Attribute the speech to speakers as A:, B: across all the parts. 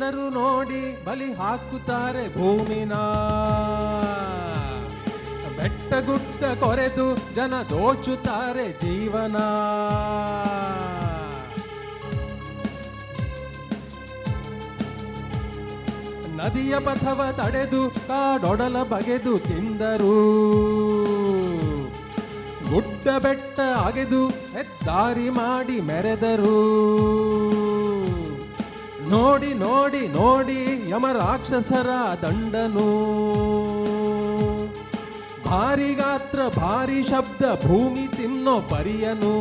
A: ಬಂದರು ನೋಡಿ ಬಲಿ ಹಾಕುತ್ತಾರೆ ಭೂಮಿನ. ಬೆಟ್ಟ ಗುಡ್ಡ ಕೊರೆದು ಜನ ದೋಚುತ್ತಾರೆ ಜೀವನ. ನದಿಯ ಪಥವ ತಡೆದು ಕಾಡೊಡಲ ಬಗೆದು ತಿಂದರು. ಗುಡ್ಡ ಬೆಟ್ಟ ಅಗೆದು ಹೆದ್ದಾರಿ ಮಾಡಿ ಮೆರೆದರು. ನೋಡಿ ನೋಡಿ ನೋಡಿ ಯಮ ರಾಕ್ಷಸರ ದಂಡನು. ಭಾರಿ ಗಾತ್ರ, ಭಾರಿ ಶಬ್ದ, ಭೂಮಿ ತಿನ್ನೋ ಪರಿಯನು.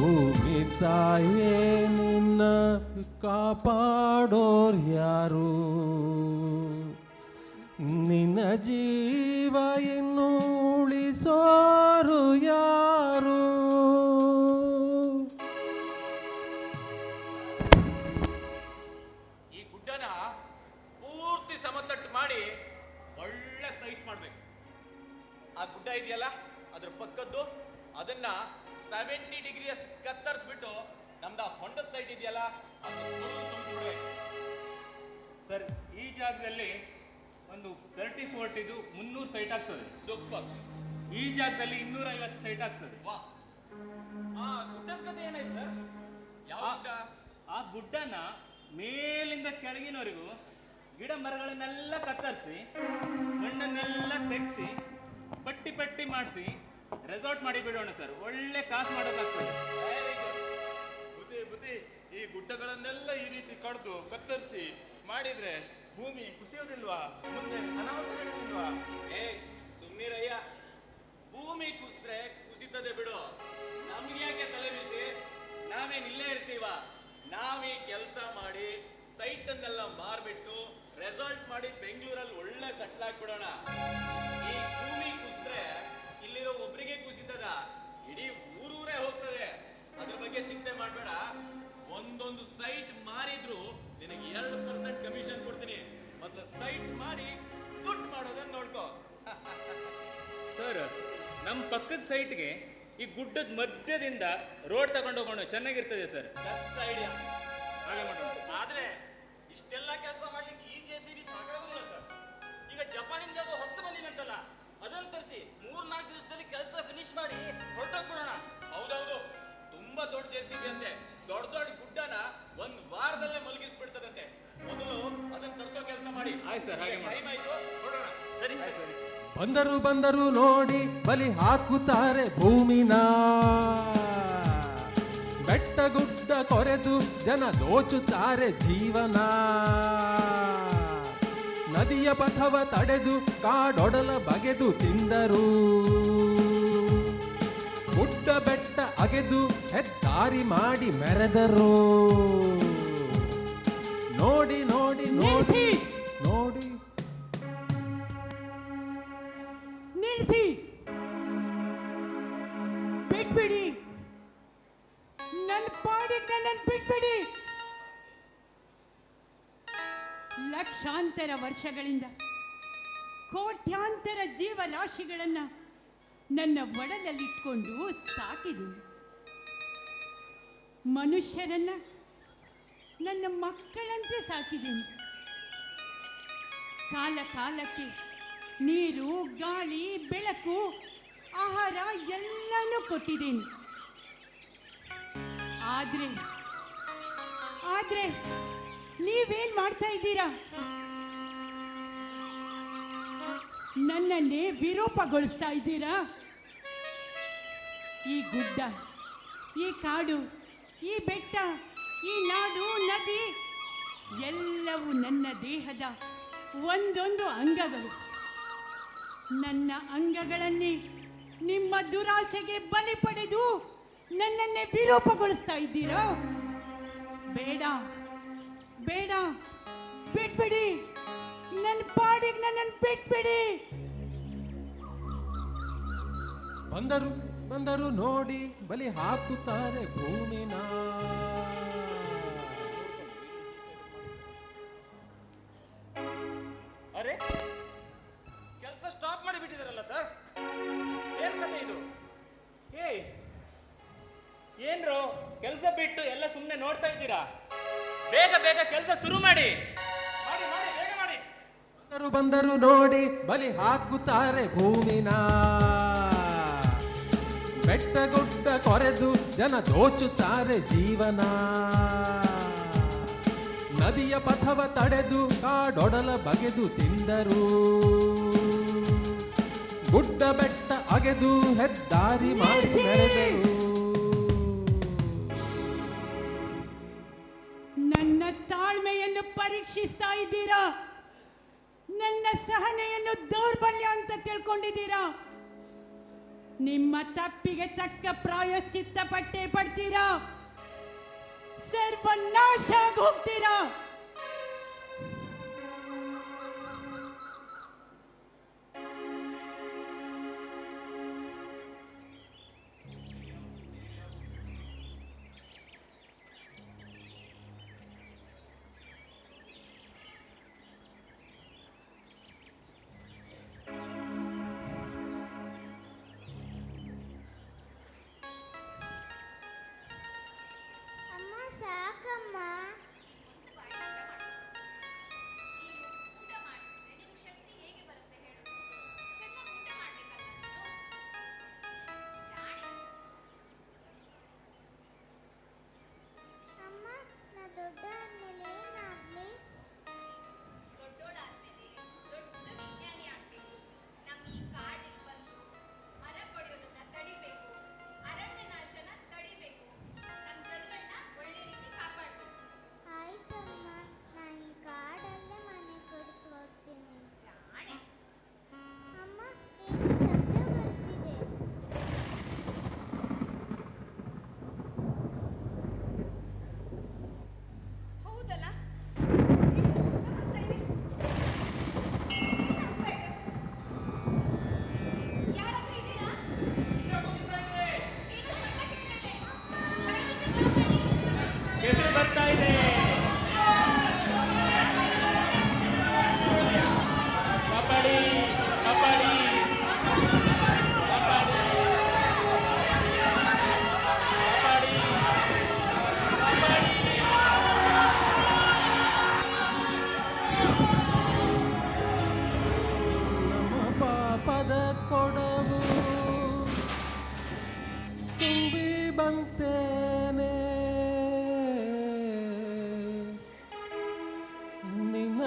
A: ಭೂಮಿ ತಾಯೇ, ನಿನ್ನ ಕಾಪಾಡೋರ್ ಯಾರು? ನಿನ್ನ ಜೀವ ಇನ್ನು ಉಳಿಸೋರು
B: ಅದನ್ನ ಸೆವೆಂಟಿ ಡಿಗ್ರಿ ಅಷ್ಟು ಕತ್ತರಿಸ್ಬಿಟ್ಟು ನಮ್ದ ಹೊಂಡದ ಸೈಟ್ ಇದೆಯಲ್ಲ ತುಂಬಿಸ್ಬಿಡ್ಬೇಕು
C: ಸರ್ ಈ ಜಾಗದಲ್ಲಿ ಒಂದು ತರ್ಟಿ ಫೋರ್ಟಿದು ಮುನ್ನೂರು ಸೈಟ್ ಆಗ್ತದೆ.
B: ಸೂಪರ್
C: ಈ ಜಾಗದಲ್ಲಿ ಇನ್ನೂರ ಐವತ್ತು ಸೈಟ್ ಆಗ್ತದೆ.
B: ವಾ ಆ ಗುಡ್ಡದ ಕಥೆ ಏನಾಯ್ತು ಸರ್ ಯಾವ ಗುಡ್ಡ?
C: ಆ ಗುಡ್ಡನ ಮೇಲಿಂದ ಕೆಳಗಿನವರೆಗೂ ಗಿಡ ಮರಗಳನ್ನೆಲ್ಲ ಕತ್ತರಿಸಿ ಮಣ್ಣನ್ನೆಲ್ಲ ತೆಗೆಸಿ ಪಟ್ಟಿ ಪಟ್ಟಿ ಮಾಡಿಸಿ ರೆಸಾರ್ಟ್ ಮಾಡಿ ಬಿಡೋಣ ಸರ್. ಒಳ್ಳೆ ಕಾಸು
B: ಮಾಡೋದಾಗ್ತದೆ
D: ಬುದ್ಧಿ ಬುದ್ಧಿ. ಈ ಗುಡ್ಡಗಳನ್ನೆಲ್ಲ ಈ ರೀತಿ ಕಡ್ದು ಕತ್ತರಿಸಿ ಮಾಡಿದ್ರೆ ಭೂಮಿ ಕುಸಿಯೋದಿಲ್ವಾ ಮುಂದೆ ಅನಾಹುತ ನಡೆಯೋದಿಲ್ವಾ
B: ಏ ಸುಮ್ಮನಿರಯ್ಯ ಭೂಮಿ ಕುಸಿದ್ರೆ ಕುಸಿತದೆ ಬಿಡು. ನಮ್ಗೆ ಯಾಕೆ ತಲೆ ಬಿಸಿ? ನಾವೇನ್ ಇಲ್ಲೇ ಇರ್ತೀವ? ನಾವೀ ಕೆಲಸ ಮಾಡಿ ಸೈಟ್ ಅನ್ನೆಲ್ಲ ಮಾರ್ಬಿಟ್ಟು ರೆಸಾರ್ಟ್ ಮಾಡಿ ಬೆಂಗಳೂರಲ್ಲಿ ಒಳ್ಳೆ ಸೆಟ್ಲ್ ಆಗ್ಬಿಡೋಣ. ಈ ಭೂಮಿ ಕುಸಿತದ ಇಡೀ ಊರೂರೇ ಹೋಗ್ತದೆ. ಅದ್ರ ಬಗ್ಗೆ ಚಿಂತೆ ಮಾಡಬೇಡ. ಒಂದೊಂದು ಸೈಟ್ ಮಾರಿದ್ರು ನಿನಗೆ ಎರಡು ಪರ್ಸೆಂಟ್ ಕಮಿಷನ್ ಕೊಡ್ತೀನಿ. ಮೊದಲು ಸೈಟ್ ಮಾಡಿ ದುಡ್ಡು ಮಾಡೋದನ್ನ ನೋಡ್ಕೋ.
C: ಸರ್ ನಮ್ಮ ಪಕ್ಕದ ಸೈಟ್ಗೆ ಈ ಗುಡ್ಡದ ಮಧ್ಯದಿಂದ ರೋಡ್ ತಗೊಂಡು ಹೋಗೋಣ. ಚೆನ್ನಾಗಿರ್ತದೆ ಸರ್.
B: ಬೆಸ್ಟ್ ಐಡಿಯಾ
C: ಹಾಗೆ ಮಾಡೋಣ.
E: ಆದ್ರೆ ಇಷ್ಟೆಲ್ಲ ಕೆಲಸ ಮಾಡ್ಲಿಕ್ಕೆ ಈ ಜೆ ಸಿ ಬಿ ಸಾಕಾಗೋದಿಲ್ಲ ಸರ್. ಈಗ ಜಪಾನಿಂದ ಯಾವುದೋ ಹೊಸ್ತು ಬಂದಿದಂತಲ್ಲ ಅದನ್ನು ತರಿಸಿ ಮೂರ್ ನಾಲ್ಕು ದಿವಸದಲ್ಲಿ ಕೆಲಸ ಫಿನಿಶ್ ಮಾಡಿ ಹೊರಟೋಗ್ಬಿಡೋಣ
B: ಹೌದೌದು. ತುಂಬಾ ದೊಡ್ಡ ಜೆಸಿಬಿ ಅಂತೆ. ದೊಡ್ಡ ದೊಡ್ಡ ಗುಡ್ಡನ ಒಂದ್ ವಾರದಲ್ಲೇ ಮಲಗಿಸ್ಬಿಡ್ತದಂತೆ. ಮೊದಲು ಅದನ್ನ ತರಿಸೋ ಕೆಲಸ ಮಾಡಿ.
C: ಆಯ್ತು ಸರ್, ಹಾಗೆ ಮಾಡಿ.
B: ಟೈಮ್ ಆಯ್ತು ಹೊರಡೋಣ
E: ಸರಿ ಸರಿ.
A: ಬಂದರು ಬಂದರು ನೋಡಿ ಬಲಿ ಹಾಕುತ್ತಾರೆ ಭೂಮಿನ. ಬೆಟ್ಟ ಗುಡ್ಡ ಕೊರೆದು ಜನ ದೋಚುತ್ತಾರೆ ಜೀವನ. ನದಿಯ ಪಥವ ತಡೆದು ಕಾಡೊಡಲ ಬಗೆದು ತಿಂದರು. ಗುಡ್ಡ ಬೆಟ್ಟ ಅಗೆದು ಹೆದ್ದಾರಿ ಮಾಡಿ ಮೆರೆದರು. ನೋಡಿ ನೋಡಿ ನೋಡಿ.
F: ಲಕ್ಷಾಂತರ ವರ್ಷಗಳಿಂದ ಕೋಟ್ಯಾಂತರ ಜೀವರಾಶಿಗಳನ್ನು ನನ್ನ ಒಡಲಲ್ಲಿಟ್ಕೊಂಡು ಸಾಕಿದ್ದೀನಿ. ಮನುಷ್ಯರನ್ನು ನನ್ನ ಮಕ್ಕಳಂತೆ ಸಾಕಿದ್ದೀನಿ. ಕಾಲ ಕಾಲಕ್ಕೆ ನೀರು, ಗಾಳಿ, ಬೆಳಕು, ಆಹಾರ ಎಲ್ಲನೂ ಕೊಟ್ಟಿದ್ದೀನಿ. ಆದರೆ, ಆದ್ರೆ ನೀವೇನ್ ಮಾಡ್ತಾ ಇದ್ದೀರಾ? ನನ್ನನ್ನೇ ವಿರೂಪಗೊಳಿಸ್ತಾ ಇದ್ದೀರಾ? ಈ ಗುಡ್ಡ, ಈ ಕಾಡು, ಈ ಬೆಟ್ಟ, ಈ ನಾಡು, ನದಿ, ಎಲ್ಲವೂ ನನ್ನ ದೇಹದ ಒಂದೊಂದು ಅಂಗಗಳು. ನನ್ನ ಅಂಗಗಳನ್ನೇ ನಿಮ್ಮ ದುರಾಸೆಗೆ ಬಲಿ ಪಡೆದು ನನ್ನನ್ನೇ ವಿರೂಪಗೊಳಿಸ್ತಾ ಇದ್ದೀರಾ? ಬೇಡ. ಬೇಡ. ಬಿಟ್ಬಿಡಿ. ನನ್ನ ಪಾಡಿಗೆ ನನ್ನನ್ನು ಬಿಟ್ಬಿಡಿ.
A: ಬಂದರು ಬಂದರು ನೋಡಿ ಬಲಿ ಹಾಕುತ್ತಾರೆ ಭೂಮಿನ. ಭೂಮಿನ. ಬೆಟ್ಟ ಗುಡ್ಡ ಕೊರೆದು ಜನ ದೋಚುತ್ತಾರೆ ಜೀವನ. ನದಿಯ ಪಥವ ತಡೆದು ಕಾಡೊಡಲ ಬಗೆದು ತಿಂದರು. ಗುಡ್ಡ ಬೆಟ್ಟ ಅಗೆದು ಹೆದ್ದಾರಿ ಮಾಡಿ ಮೆರೆದರು
F: ನನ್ನ ತಾಳ್ಮೆಯನ್ನು ಪರೀಕ್ಷಿಸ್ತಾ ಇದ್ದೀರಾ? ನನ್ನ ಸಹನೆಯನ್ನು ದೌರ್ಬಲ್ಯ ಅಂತ ತಿಳ್ಕೊಂಡಿದ್ದೀರಾ? ನಿಮ್ಮ ತಪ್ಪಿಗೆ ತಕ್ಕ ಪ್ರಾಯಶ್ಚಿತ್ತ ಪಟ್ಟೆ ಪಡ್ತೀರಾ? ಸರ್ವನಾಶ ಹೋಗ್ತೀರಾ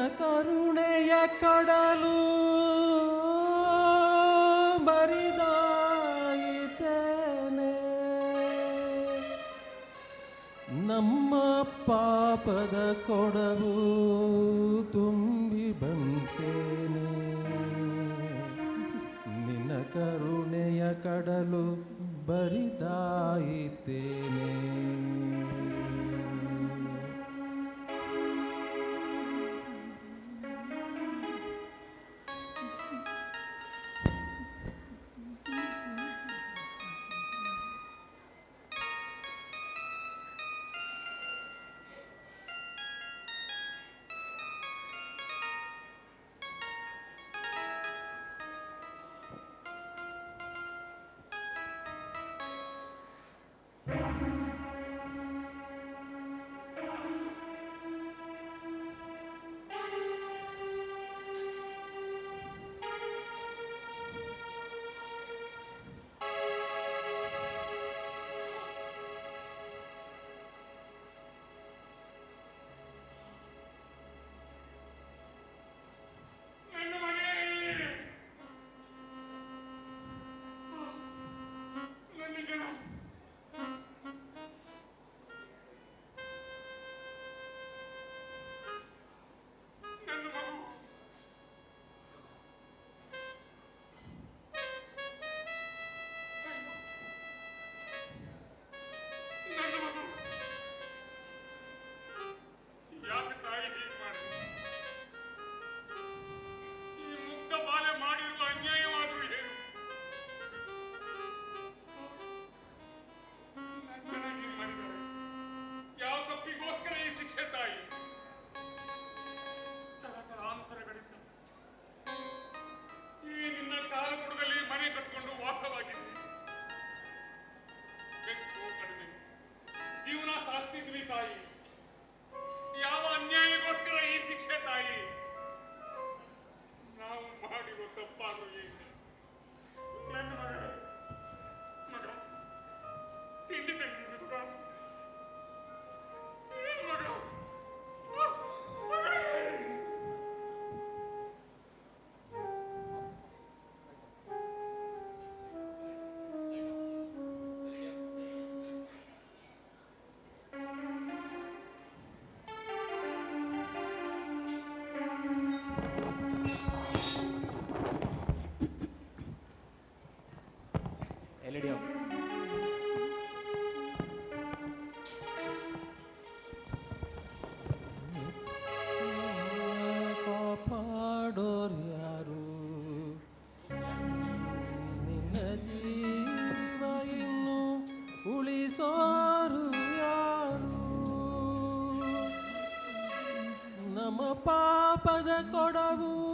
A: ಕರುಣೆಯ ಕಡಲು ಬರಿದಾಯಿತೇನೆ. ನಮ್ಮ ಪಾಪದ ಕೊಡವು ತುಂಬಿ ಬಂತೇನೆ. ನಿನ್ನ ಕರುಣೆಯ ಕಡಲು ಬರಿದಾಯಿತೇನೆ.
G: ತಾಯಿ ನಮ್ಮ ಪಾಪದ ಕೊಡವು.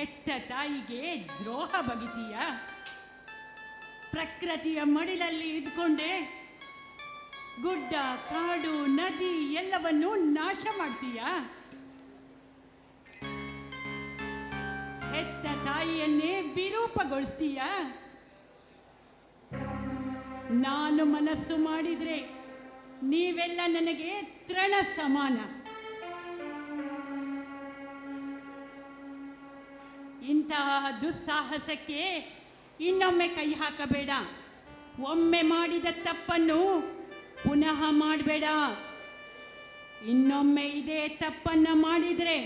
F: ಹೆತ್ತ ತಾಯಿಗೆ ದ್ರೋಹ ಬಗಿತೀಯ? ಪ್ರಕೃತಿಯ ಮಡಿಲಲ್ಲಿ ಇದ್ಕೊಂಡೆ ಗುಡ್ಡ, ಕಾಡು, ನದಿ ಎಲ್ಲವನ್ನೂ ನಾಶ ಮಾಡ್ತೀಯ? ಹೆತ್ತ ತಾಯಿಯನ್ನೇ ವಿರೂಪಗೊಳಿಸ್ತೀಯ? ನಾನು ಮನಸ್ಸು ಮಾಡಿದ್ರೆ ನೀವೆಲ್ಲ ನನಗೆ ತೃಣ ಸಮಾನ. ಇಂತಹ ದುಸ್ಸಾಹಸಕ್ಕೆ ಇನ್ನೊಮ್ಮೆ ಕೈ ಹಾಕಬೇಡ. ಒಮ್ಮೆ ಮಾಡಿದ ತಪ್ಪನ್ನು ಪುನಃ ಮಾಡಬೇಡ. ಇನ್ನೊಮ್ಮೆ ಇದೇ ತಪ್ಪನ್ನು ಮಾಡಿದರೆ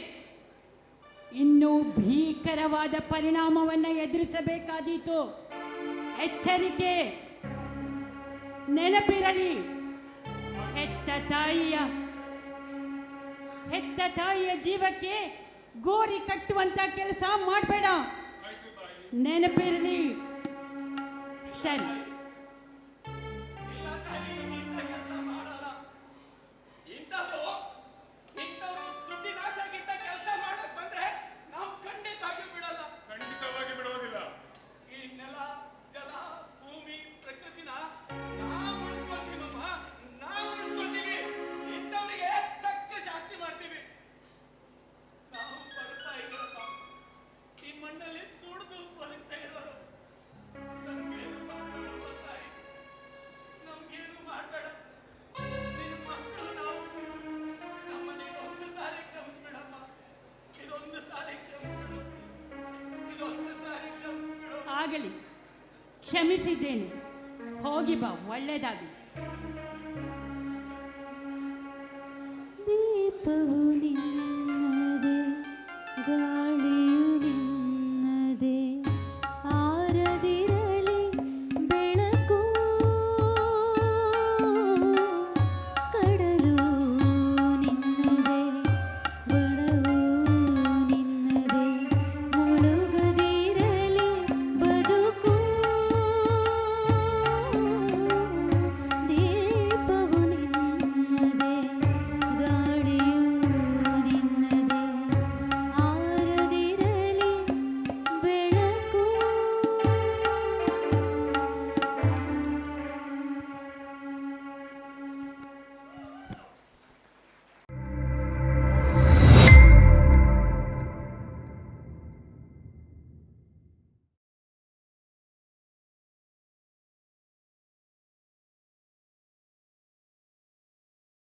F: ಇನ್ನೂ ಭೀಕರವಾದ ಪರಿಣಾಮವನ್ನು ಎದುರಿಸಬೇಕಾದೀತು. ಎಚ್ಚರಿಕೆ, ನೆನಪಿರಲಿ. ಹೆತ್ತ ತಾಯಿಯ ಹೆತ್ತ ತಾಯಿಯ ಜೀವಕ್ಕೆ ಗೋರಿ ಕಟ್ಟುವಂತ ಕೆಲಸ ಮಾಡಬೇಡ. ನೆನಪಿರಲಿ. ಸರಿ. ಕ್ಷಮಿಸಿದ್ದೇನೆ ಹೋಗಿ ಬಾ ಒಳ್ಳೆಯದಾಗಿ
H: ದೀಪವು